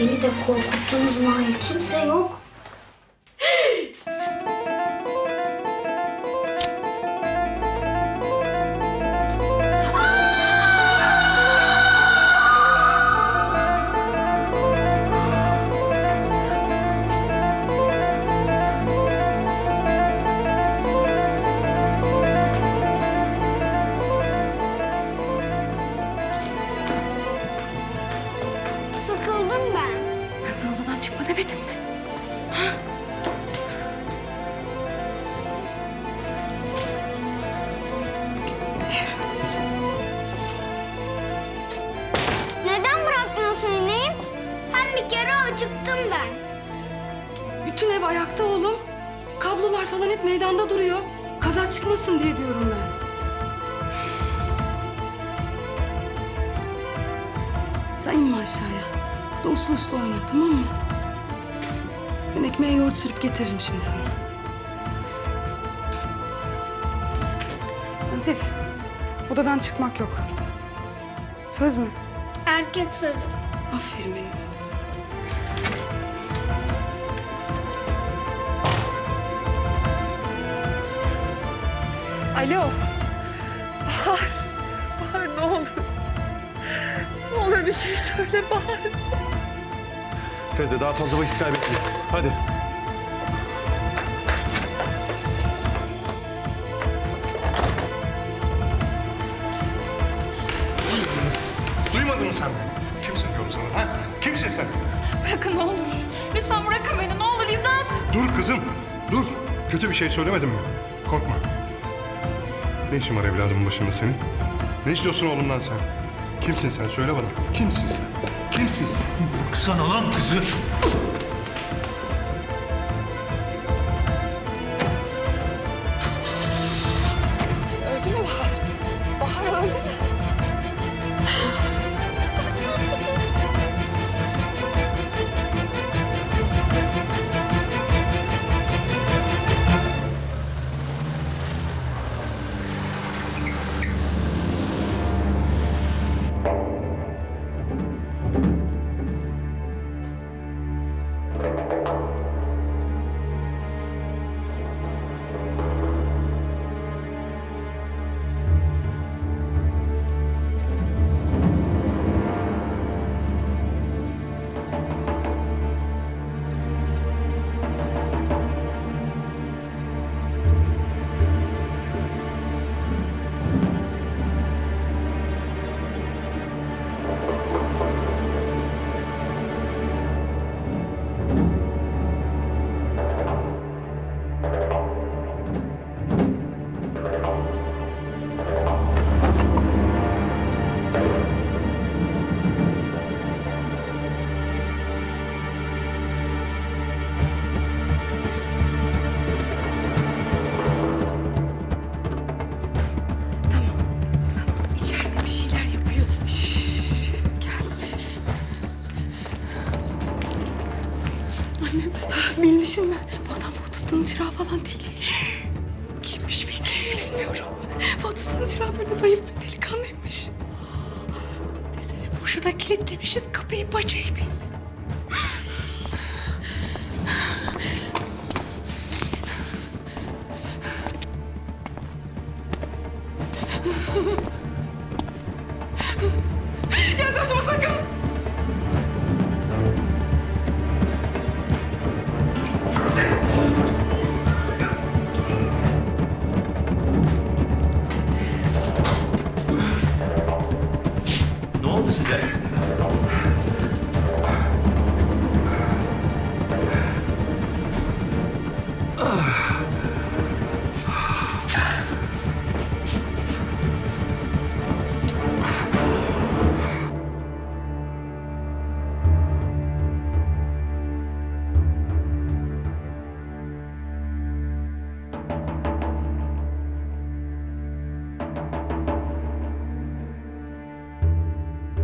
Beni de korkuttunuz Mahir. Kimse yok. Demedim mi? Neden bırakmıyorsun ineğim? Hem bir kere acıktım ben. Bütün ev ayakta oğlum. Kablolar falan hep meydanda duruyor. Kaza çıkmasın diye diyorum ben. Sen inme aşağıya. Da uslu uslu oyna tamam mı? Ben ekmeğe yoğurt sürüp getiririm şimdi sana. Nazif, odadan çıkmak yok. Söz mü? Erkek sözü. Aferin benim. Alo. Bahar. Bahar ne olur. Ne olur bir şey söyle Bahar. Feride daha fazla vakit kaybetme. Hadi. Duymadın mı sen beni? Kimsin diyorum sana ha? Kimsin sen? Bırakın ne olur. Lütfen bırakın beni ne olur imdat. Dur kızım, dur. Kötü bir şey söylemedim mi? Korkma. Ne işin var evladımın başında senin? Ne istiyorsun oğlumdan sen? Kimsin sen? Söyle bana. Kimsin sen? Kimsin sen? Bıraksana lan kızı. Annem bilmişim ben. Bu adam Fotustan'ın çırağı falan değil. Kimmiş peki? Bilmiyorum. Fotustan'ın çırağı böyle zayıf bir delikanlıymış. Desene boşuna kilitlemişiz kapıyı bacayı biz. Yaklaşma sakın! sick.